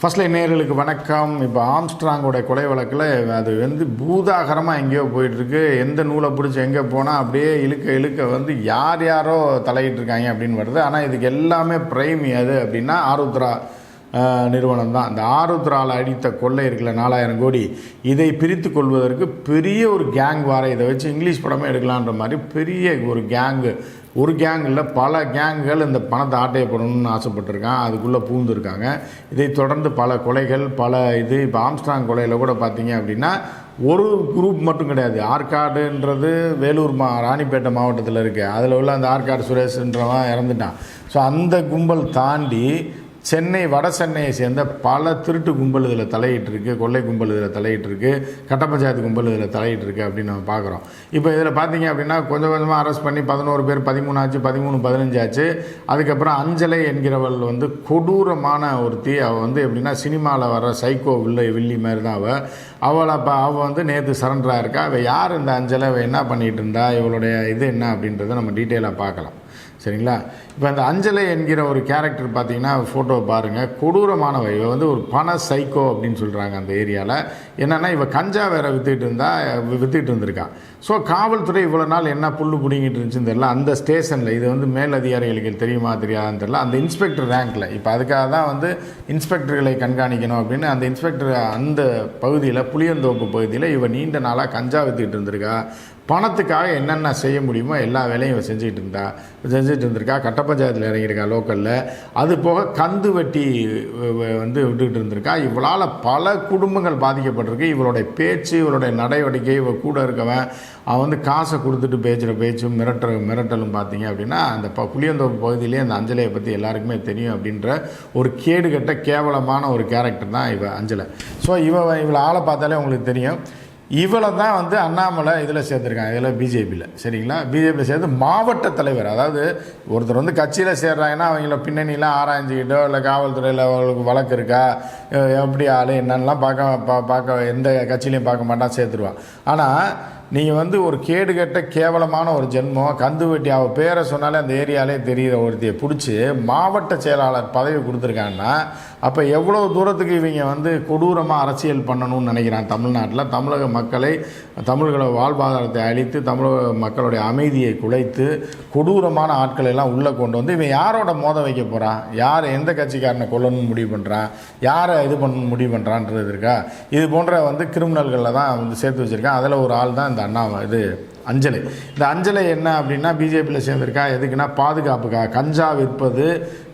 First line நேர்களுக்கு வணக்கம். இப்போ ஆம்ஸ்ட்ராங்கோட கொலை வழக்கில் அது வந்து பூதாகரமாக எங்கேயோ போயிட்டுருக்கு. எந்த நூலை பிடிச்சி எங்கே போனால் அப்படியே இழுக்க இழுக்க வந்து யார் யாரோ தலையிட்டு இருக்காங்க அப்படின்னு வருது. ஆனால் இதுக்கு எல்லாமே பிரைம் எது அப்படின்னா ஆருத்ரா. நிறுவனம் தான் இந்த ஆருத்ரால் அடித்த கொள்ளை இருக்குல்ல நாலாயிரம் கோடி. இதை பிரித்து கொள்வதற்கு பெரிய ஒரு கேங் வார இதை வச்சு இங்கிலீஷ் படமே எடுக்கலான்ற மாதிரி பெரிய ஒரு கேங்கு ஒரு கேங்கில் இல்லை பல கேங்குகள் இந்த பணத்தை ஆட்டையப்படணும்னு ஆசைப்பட்டிருக்கான் அதுக்குள்ளே பூந்துருக்காங்க இதை தொடர்ந்து பல கொலைகள் பல இது இப்போ ஆம்ஸ்ட்ராங் கொலையில் கூட பார்த்தீங்க அப்படின்னா ஒரு குரூப் மட்டும் கிடையாது. ஆற்காடுன்றது வேலூர் மா ராணிப்பேட்டை மாவட்டத்தில் இருக்குது அதில் உள்ள அந்த ஆற்காடு சுரேஷ்ன்றவன் இறந்துட்டான். ஸோ அந்த கும்பல் தாண்டி சென்னை வட சென்னையை சேர்ந்த பல திருட்டு கும்பல் இதில் தலையிட்டு இருக்கு கொள்ளை கும்பல் இதில் தலையிட்டு இருக்கு கட்ட பஞ்சாயத்து கும்பல் இதில் தலையிட்டு இருக்கு அப்படின்னு நம்ம பார்க்குறோம். இப்போ இதில் பார்த்தீங்க அப்படின்னா கொஞ்சம் கொஞ்சமாக அரெஸ்ட் பண்ணி பதினோரு பேர் பதிமூணு ஆச்சு பதிமூணு பதினஞ்சு ஆச்சு. அதுக்கப்புறம் அஞ்சலை என்கிறவள் வந்து கொடூரமான ஒருத்தி. அவள் வந்து எப்படின்னா சினிமாவில் வர சைக்கோ வில்லை வில்லி மாதிரி தான் அவள். அவளை அப்போ அவள் வந்து நேற்று சரண்டராக இருக்கா? அவள் யார் இந்த அஞ்சலை? அவள் என்ன பண்ணிகிட்டு இருந்தா? இவளுடைய இது என்ன அப்படின்றத நம்ம டீட்டெயிலாக பார்க்கலாம். சரிங்களா? இப்போ அந்த அஞ்சலை என்கிற ஒரு கேரக்டர் பார்த்தீங்கன்னா ஃபோட்டோ பாருங்கள் கொடூரமானவ. இவ வந்து ஒரு பண சைக்கோ அப்படின்னு சொல்கிறாங்க அந்த ஏரியாவில் என்னென்னா இவள் கஞ்சா வேற வித்துட்டு இருந்தா வி- வித்துட்டு இருந்திருக்கா. ஸோ காவல்துறை இவ்வளோ நாள் என்ன புல் பிடிங்கிட்டு இருந்துச்சுன்னு தெரியல. அந்த ஸ்டேஷனில் இது வந்து மேலதிகாரிகளுக்கு தெரியுமா தெரியாதான்னு தெரியல. அந்த இன்ஸ்பெக்டர் ரேங்க்கில் இப்போ அதுக்காக தான் வந்து இன்ஸ்பெக்டர்களை கண்காணிக்கணும் அப்படின்னு அந்த இன்ஸ்பெக்டர் அந்த பகுதியில் புளியந்தோப்பு பகுதியில் இவன் நீண்ட நாளாக கஞ்சா வித்துக்கிட்டு இருந்திருக்கா. பணத்துக்காக என்னென்ன செய்ய முடியுமோ எல்லா வேலையும் இவ செஞ்சுக்கிட்டு இருந்தா. செஞ்சுட்டு இருந்திருக்கா கட்ட பஞ்சாயத்தில் இறங்கியிருக்கா லோக்கலில். அது போக கந்து வெட்டி வந்து விட்டுக்கிட்டு இருந்திருக்கா. இவளால் பல குடும்பங்கள் பாதிக்கப்பட்டிருக்கு. இவளுடைய பேச்சு இவளுடைய நடவடிக்கை இவ கூட இருக்கவன் அவன் வந்து காசை கொடுத்துட்டு பேசுகிற பேச்சும் மிரட்டுற மிரட்டலும் பார்த்தீங்க அப்படின்னா அந்த ப புளியந்தோப்பு பகுதியிலே அந்த அஞ்சலையை பற்றி எல்லாருக்குமே தெரியும் அப்படின்ற ஒரு கேடுகட்ட கேவலமான ஒரு கேரக்டர் தான் இவ அஞ்சலை. ஸோ இவ இவளை ஆளை பார்த்தாலே உங்களுக்கு தெரியும். இவளை தான் வந்து அண்ணாமலை இதில் சேர்த்துருக்காங்க இதில் பிஜேபியில். சரிங்களா? பிஜேபியில் சேர்த்து மாவட்ட தலைவர். அதாவது ஒருத்தர் வந்து கட்சியில் சேர்றாங்கன்னா அவங்கள பின்னணியெலாம் ஆராய்ஞ்சிக்கிட்டோ இல்லை காவல்துறையில் அவங்களுக்கு வழக்கு இருக்கா எப்படி ஆள் என்னென்னலாம் பார்க்க பா பார்க்க எந்த கட்சியிலையும் பார்க்க மாட்டான் சேர்த்துருவான். ஆனால் நீங்கள் வந்து ஒரு கேடுகட்ட கேவலமான ஒரு ஜென்மம் கந்து வெட்டி அவள் பேரை சொன்னாலே அந்த ஏரியாலே தெரிகிற ஒருத்தையை பிடிச்சி. மாவட்ட செயலாளர் பதவி கொடுத்துருக்காங்கன்னா அப்போ எவ்வளோ தூரத்துக்கு இவங்க வந்து கொடூரமாக அரசியல் பண்ணணும்னு நினைக்கிறான் தமிழ்நாட்டில். தமிழக மக்களை தமிழர்களோட வாழ்வாதாரத்தை அழித்து தமிழக மக்களுடைய அமைதியை குலைத்து கொடூரமான ஆட்களை எல்லாம் உள்ளே கொண்டு வந்து இவன் யாரோட மோத வைக்க போகிறான் யார் எந்த கட்சிக்காரனை கொல்லணும்னு முடிவு பண்ணுறான் யாரை இது பண்ணணும்னு முடிவு பண்ணுறான்றது இருக்கா? இது போன்ற வந்து கிரிமினல்களில் தான் வந்து சேர்த்து வச்சுருக்கான். அதில் ஒரு ஆள் தான் அந்த அண்ணா இது அஞ்சலை. இந்த அஞ்சலை என்ன அப்படின்னா பிஜேபியில் சேர்ந்திருக்கா? எதுக்குன்னா பாதுகாப்புக்காக. கஞ்சா விற்பது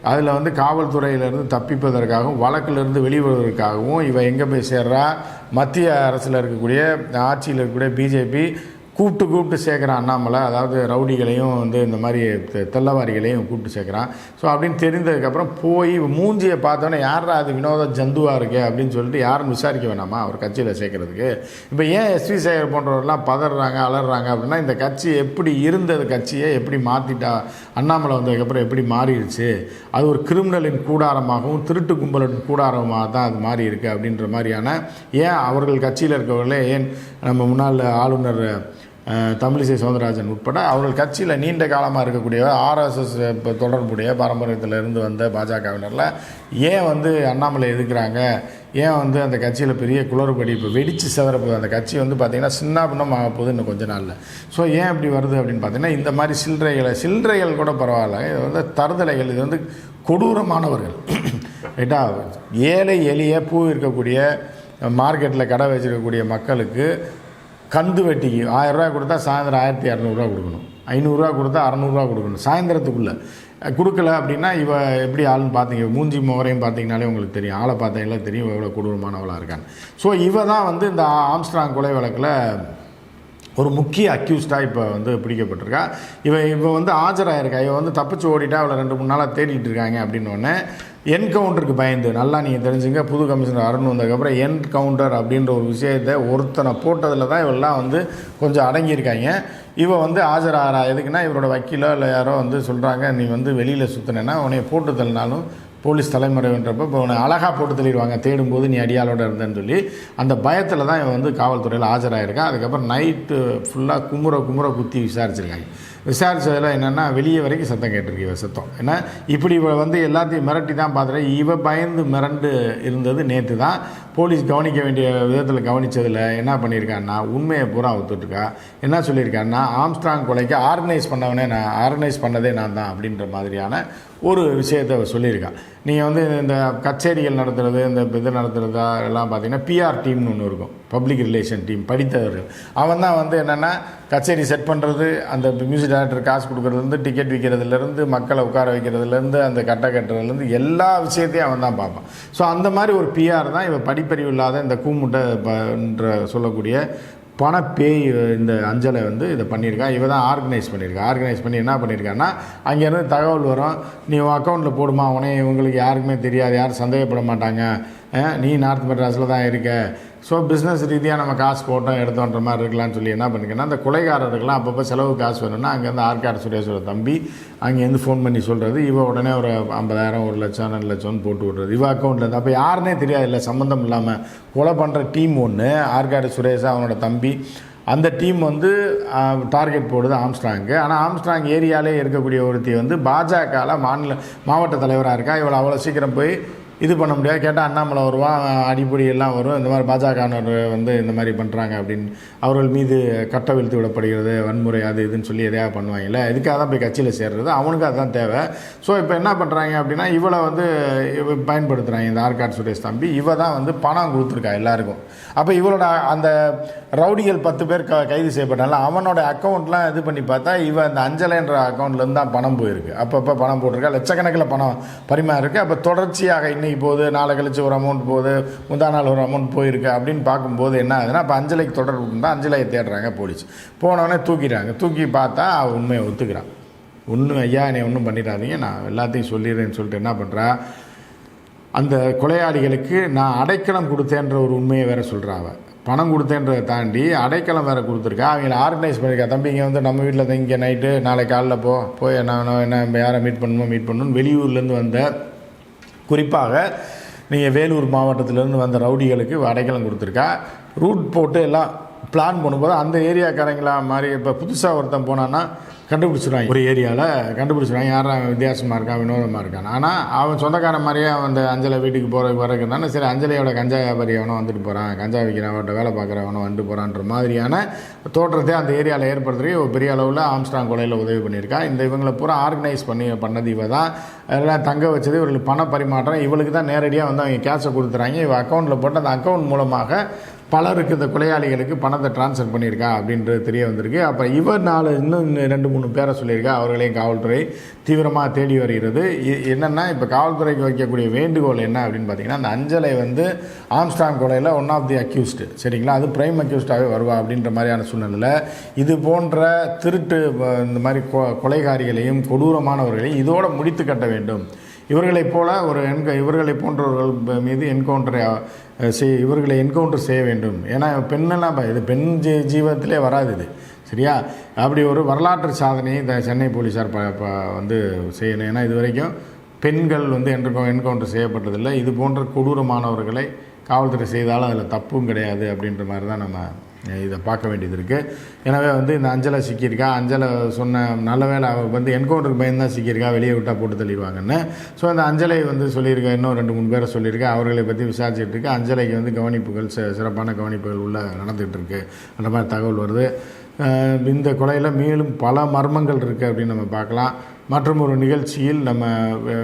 அதில் வந்து காவல்துறையிலேருந்து தப்பிப்பதற்காகவும் வழக்கிலிருந்து வெளிவருவதற்காகவும் இவன் எங்கே போய் சேர்றா? மத்திய அரசில் இருக்கக்கூடிய ஆட்சியில் இருக்கக்கூடிய பிஜேபி கூப்பிட்டு கூப்பிட்டு சேர்க்குறான் அண்ணாமலை. அதாவது ரவுடிகளையும் வந்து இந்த மாதிரி தெல்லவாரிகளையும் கூப்பிட்டு சேர்க்குறான். ஸோ அப்படின்னு தெரிந்ததுக்கப்புறம் போய் மூஞ்சியை பார்த்தோன்னே யாரா அது வினோத ஜந்துவாக இருக்கு? அப்படின்னு சொல்லிட்டு யாரும் விசாரிக்க வேணாமா? அவர் கட்சியில் சேர்க்கறதுக்கு. இப்போ ஏன் எஸ்வி சேகர் போன்றவர்கள்லாம் பதறாங்க அலறாங்க அப்படின்னா இந்த கட்சி எப்படி இருந்தது? கட்சியை எப்படி மாற்றிட்டா அண்ணாமலை வந்ததுக்கப்புறம் எப்படி மாறிடுச்சு? அது ஒரு கிரிமினலின் கூடாரமாகவும் திருட்டு கும்பலின் கூடாரமாக தான் அது மாறி இருக்குது அப்படின்ற மாதிரியான ஏன் அவர்கள் கட்சியில் இருக்கவர்களே ஏன் நம்ம முன்னாள் ஆளுநர் தமிழிசை சவுந்தரராஜன் உட்பட அவர்கள் கட்சியில் நீண்ட காலமாக இருக்கக்கூடிய ஆர்எஸ்எஸ் இப்போ தொடர்புடைய பாரம்பரியத்தில் இருந்து வந்த பாஜகவினரில் ஏன் வந்து அண்ணாமலை எதுக்குறாங்க? ஏன் வந்து அந்த கட்சியில் பெரிய குளறுபடி இப்போ வெடித்து சிதறப்போகுது? அந்த கட்சி வந்து பார்த்திங்கன்னா சின்ன பின்னம் ஆக போகுது இன்னும் கொஞ்ச நாளில். ஸோ ஏன் இப்படி வருது அப்படின்னு பார்த்தீங்கன்னா இந்த மாதிரி சில்லறைகளை சில்லறைகள் கூட பரவாயில்ல. இது வந்து தருதலைகள் இது வந்து கொடூரமானவர்கள். ரைட்டா? ஏழை எளிய பூ இருக்கக்கூடிய மார்க்கெட்டில் கடை வச்சிருக்கக்கூடிய மக்களுக்கு கந்து வெட்டிக்கு ஆயரூவா கொடுத்தா சாயந்தரம் ஆயிரத்தி இரநூறுவா கொடுக்கணும். ஐநூறுரூவா கொடுத்தா அறநூறுவா கொடுக்கணும். சாயந்தரத்துக்குள்ளே. கொடுக்கல அப்படின்னா இவ எப்படி ஆளுன்னு பார்த்தீங்க மூஞ்சி முகரையும் பார்த்தீங்கனாலே உங்களுக்கு தெரியும். ஆளை பார்த்தீங்களா தெரியும் எவ்வளோ கொடூரமானவளாக இருக்கான்னு. ஸோ இவ தான் வந்து இந்த ஆம்ஸ்ட்ராங் கொலை வழக்கில் ஒரு முக்கிய அக்யூஸ்டாக இப்போ வந்து பிடிக்கப்பட்டிருக்கா. இவன் இவன் வந்து ஆஜராயிருக்கா. இவன் வந்து தப்பிச்சு ஓடிட்டா அவளை ரெண்டு மூணு நாளாக தேடிட்டு இருக்காங்க அப்படின்னோடனே என்கவுண்டருக்கு பயந்து. நல்லா நீங்கள் தெரிஞ்சுங்க. புது கமிஷனர் அருண் வந்ததுக்கப்புறம் என்கவுண்டர் அப்படின்ற ஒரு விஷயத்தை ஒருத்தனை போட்டதில் தான் இவெல்லாம் வந்து கொஞ்சம் அடங்கியிருக்காங்க. இவன் வந்து ஆஜராகிறா எதுக்குன்னா இவரோட வக்கீலோ இல்லை யாரோ வந்து சொல்கிறாங்க நீ வந்து வெளியில் சுற்றினேன்னா உனைய போட்டு தள்ளினாலும் போலீஸ் தலைமுறைன்றப்போ இப்போ உன்னை அழகாக போட்டு தள்ளிடுவாங்க. தேடும்போது நீ அடியாளோட இருந்தேன்னு சொல்லி அந்த பயத்தில் தான் இவன் வந்து காவல்துறையில் ஆஜராயிருக்கான். அதுக்கப்புறம் நைட்டு ஃபுல்லாக குமுற குமுற குத்தி விசாரிச்சிருக்காங்க. விசாரித்ததில் என்னென்னா வெளியே வரைக்கும் சத்தம் கேட்டிருக்கு இவ சத்தம். ஏன்னா இப்படி இவ வந்து எல்லாத்தையும் மிரட்டி தான் பார்த்துட்டு இவ பயந்து மிரண்டு இருந்தது நேற்று தான். போலீஸ் கவனிக்க வேண்டிய விதத்தில் கவனித்ததில் என்ன பண்ணியிருக்கான்னா உண்மையை பூரா ஒத்துட்ருக்கா என்ன சொல்லியிருக்கான்னா ஆம்ஸ்ட்ராங் கொலைக்கு ஆர்கனைஸ் பண்ணவனே நான் ஆர்கனைஸ் பண்ணதே நான் தான் அப்படின்ற மாதிரியான ஒரு விஷயத்தை அவ சொல்லியிருக்கான் நீங்கள் வந்து இந்த கச்சேரிகள் நடத்துகிறது இந்த இது நடத்துகிறதா எல்லாம் பார்த்தீங்கன்னா பிஆர் டீம்னு ஒன்று இருக்கும். பப்ளிக் ரிலேஷன் டீம் படித்தவர்கள். அவன் தான் வந்து என்னென்னா கச்சேரி செட் பண்ணுறது அந்த மியூசிக் டைரக்டர் காசு கொடுக்குறதுலேருந்து டிக்கெட் விற்கிறதுலேருந்து மக்களை உட்கார வைக்கிறதுலேருந்து அந்த கட்டை கட்டுறதுலேருந்து எல்லா விஷயத்தையும் அவன் தான் பார்ப்பான். ஸோ அந்த மாதிரி ஒரு பிஆர் தான் இவன் படிப்பறிவு இல்லாத இந்த கூமுட்டை பன்ற சொல்லக்கூடிய பணப்பேய் இந்த அஞ்சலை வந்து இதை பண்ணியிருக்கா. இவ தான் ஆர்கனைஸ் பண்ணியிருக்கா. ஆர்கனைஸ் பண்ணி என்ன பண்ணியிருக்கான்னா அங்கேருந்து தகவல் வரும். நீ உன் அக்கௌண்ட்டில் போடுமா உனே இவங்களுக்கு யாருக்குமே தெரியாது யாரும் சந்தேகப்பட மாட்டாங்க. நீ நார்த் மெட்ராஸில் தான் இருக்க. ஸோ பிஸ்னஸ் ரீதியாக நம்ம காசு போட்டோம் எடுத்தோன்ற மாதிரி இருக்கலாம்னு சொல்லி என்ன பண்ணிக்கன்னா அந்த கொலைகாரருக்கெல்லாம் அப்பப்போ செலவு காசு வேணும்னா அங்கேருந்து ஆர்கார் சுரேஷோட தம்பி அங்கேருந்து ஃபோன் பண்ணி சொல்கிறது இவ உடனே ஒரு ஐம்பதாயிரம் ஒரு லட்சம் ரெண்டு லட்சம்னு போட்டு விட்றது. இவ அக்கௌண்ட்டில் அப்போ யாருனே தெரியாது இல்லை சம்மந்தம் இல்லாமல் கொலை பண்ணுற டீம் ஒன்று ஆர்காடு சுரேஷ் அவனோட தம்பி. அந்த டீம் வந்து டார்கெட் போடுது ஆம்ஸ்ட்ராங்கு ஆனால் ஆம்ஸ்ட்ராங் ஏரியாலே இருக்கக்கூடிய ஒருத்தி வந்து பாஜகவில் மாநில மாவட்ட தலைவராக இருக்கா. இவளை அவ்வளோ சீக்கிரம் போய் இது பண்ண முடியாது. கேட்டால் அண்ணாமலை வருவான் அடிப்படி எல்லாம் வரும். இந்த மாதிரி பாஜகவினர் வந்து இந்த மாதிரி பண்ணுறாங்க அப்படின்னு அவர்கள் மீது கட்டவிழ்த்து விடப்படுகிறது வன்முறை அது இதுன்னு சொல்லி எதையாவது பண்ணுவாங்கல்ல இதுக்காக தான் போய் கட்சியில் சேர்றது. அவனுக்கு அதுதான் தேவை. ஸோ இப்போ என்ன பண்ணுறாங்க அப்படின்னா இவளை வந்து பயன்படுத்துகிறாங்க இந்த ஆர்காட் சுரேஷ் தம்பி. இவ தான் வந்து பணம் கொடுத்துருக்கா எல்லாருக்கும். அப்போ இவளோட அந்த ரவுடிகள் பத்து பேர் க கைது செய்யப்பட்டால அவனோட அக்கௌண்ட்லாம் இது பண்ணி பார்த்தா இவ அந்த அஞ்சலைன்ற அக்கௌண்ட்லேருந்து தான் பணம் போயிருக்கு. அப்பப்போ பணம் போட்டிருக்கா. லட்சக்கணக்கில் பணம் பரிமாறிருக்கு. அப்போ தொடர்ச்சியாக இன்றைக்கி போகுது நாளை கழிச்சு ஒரு அமௌண்ட் போகுது முந்தா நாள் ஒரு அமௌண்ட் போயிருக்கு அப்படின்னு பார்க்கும்போது என்ன ஆகுதுன்னா அப்போ அஞ்சலைக்கு தொடர்பு இருந்தால் அஞ்சலையை தேடுறாங்க போலீஸ். போனோடனே தூக்கிடுறாங்க. தூக்கி பார்த்தா உண்மையை ஒத்துக்கிறான். ஒன்றும் ஐயா என்னை ஒன்றும் பண்ணிடாதீங்க நான் எல்லாத்தையும் சொல்லிடுறேன்னு சொல்லிட்டு என்ன பண்ணுறா அந்த கொலையாளிகளுக்கு நான் அடைக்கலம் கொடுத்தேன்ற ஒரு உண்மையை வேற சொல்கிறா பணம் கொடுத்தேன்றதை தாண்டி அடைக்கலம் வேறு கொடுத்துருக்கா. அவங்கள ஆர்கனைஸ் பண்ணியிருக்கா தம்பி இங்கே வந்து நம்ம வீட்டில் இங்கே நைட்டு நாளைக்கு காலைல போ போய் நான் என்ன யாரை மீட் பண்ணணுமோ மீட் பண்ணணும்னு வெளியூர்லேருந்து வந்த குறிப்பாக நீங்கள் வேலூர் மாவட்டத்திலேருந்து வந்த ரவுடிகளுக்கு அடைக்கலம் கொடுத்துருக்கா. ரூட் போட்டு எல்லாம் பிளான் பண்ணும்போது அந்த ஏரியாக்காரங்களா மாதிரி இப்போ புதுசாக ஒருத்தன் போனான்னா கண்டுபிடிச்சிடுவாங்க ஒரு ஏரியாவில் கண்டுபிடிச்சிடுவாங்க யாரும் வித்தியாசமாக இருக்கான் வினோதமாக இருக்கான் ஆனால் அவன் சொந்தக்காரன் மாதிரியே அந்த அஞ்சலை வீட்டுக்கு போகிற தானே சரி அஞ்சலையோட கஞ்சா வியாபாரி அவனும் வந்துட்டு போகிறான் கஞ்சா விற்கிறவன்ட்ட வேலை பார்க்குறவனும் வந்துட்டு போகிறான்ற மாதிரியான தோற்றத்தை அந்த ஏரியாவில் ஏற்படுத்துறதுக்கு ஒரு பெரிய அளவில் ஆம்ஸ்டாங் கொலையில் உதவி பண்ணியிருக்கா. இந்த இவங்களை பூரா ஆர்கனைஸ் பண்ணி பண்ணது இவ தான். எல்லாம் தங்க வச்சது இவர்களுக்கு பண பரிமாற்றம். இவளுக்கு தான் நேரடியாக வந்து அவங்க கேஷை கொடுத்துறாங்க. இவ அக்கௌண்ட்டில் போட்டு அந்த அக்கௌண்ட் மூலமாக பலருக்கு இந்த கொலையாளிகளுக்கு பணத்தை டிரான்ஸ்ஃபர் பண்ணியிருக்கா அப்படின்றது தெரிய வந்திருக்கு. அப்போ இவர் நாலு இன்னும் இன்னும் ரெண்டு மூணு பேரை சொல்லியிருக்கா அவர்களையும் காவல்துறை தீவிரமாக தேடி வருகிறது. இ- என்னென்னா இப்போ காவல்துறைக்கு வைக்கக்கூடிய வேண்டுகோள் என்ன அப்படின்னு பார்த்தீங்கன்னா அந்த அஞ்சலை வந்து ஆம்ஸ்டாங் கொலையில் ஒன் ஆஃப் தி அக்யூஸ்டு சரிங்களா? அது பிரைம் அக்யூஸ்டாகவே வருவா அப்படின்ற மாதிரியான சூழ்நிலையில் இது போன்ற திருட்டு இந்த மாதிரி கொ கொலைகாரிகளையும் கொடூரமானவர்களையும் இதோட முடித்து கட்ட வேண்டும். இவர்களைப் போல ஒரு என்க இவர்களை போன்றவர்கள் மீது என்கவுண்டரை செய் இவர்களை என்கவுண்டர் செய்ய வேண்டும். ஏன்னா பெண்ணெல்லாம் இது பெண் ஜீ ஜீவத்திலே வராது இது. சரியா? அப்படி ஒரு வரலாற்று சாதனையை இந்த சென்னை போலீஸார் ப ப- வந்து செய்யணும். ஏன்னா இது வரைக்கும் பெண்கள் வந்து என்கோ என்கவுண்டர் செய்யப்பட்டதில்லை. இது போன்ற கொடூரமானவர்களை காவல்துறை செய்தாலும் அதில் தப்பும் கிடையாது அப்படின்ற மாதிரி தான் நம்ம இதை பார்க்க வேண்டியது இருக்குது எனவே வந்து இந்த அஞ்சலை சிக்கியிருக்கா? அஞ்சலை சொன்ன நல்ல வேலை அவ வந்து என்கவுண்டருக்கு பயந்து தான் சிக்கியிருக்கா? வெளியே விட்டால் போட்டு தள்ளிடுவாங்கன்னு. ஸோ அந்த அஞ்சலை வந்து சொல்லியிருக்கா? இன்னும் ரெண்டு மூணு பேரை சொல்லியிருக்கா? அவர்களை பற்றி விசாரிச்சுட்டு இருக்கு. அஞ்சலைக்கு வந்து கவனிப்புகள் ச சிறப்பான கவனிப்புகள் உள்ள நடந்துகிட்டு இருக்கு. அந்த மாதிரி தகவல் வருது. இந்த கொலையில் மேலும் பல மர்மங்கள் இருக்குது அப்படின்னு நம்ம பார்க்கலாம். மற்றும் ஒரு நிகழ்ச்சியில் நம்ம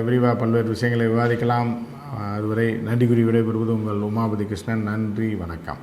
விரிவாக பல்வேறு விஷயங்களை விவாதிக்கலாம். அதுவரை நன்றி குறி விடைபெறுவது உங்கள் உமாபதி கிருஷ்ணன். நன்றி வணக்கம்.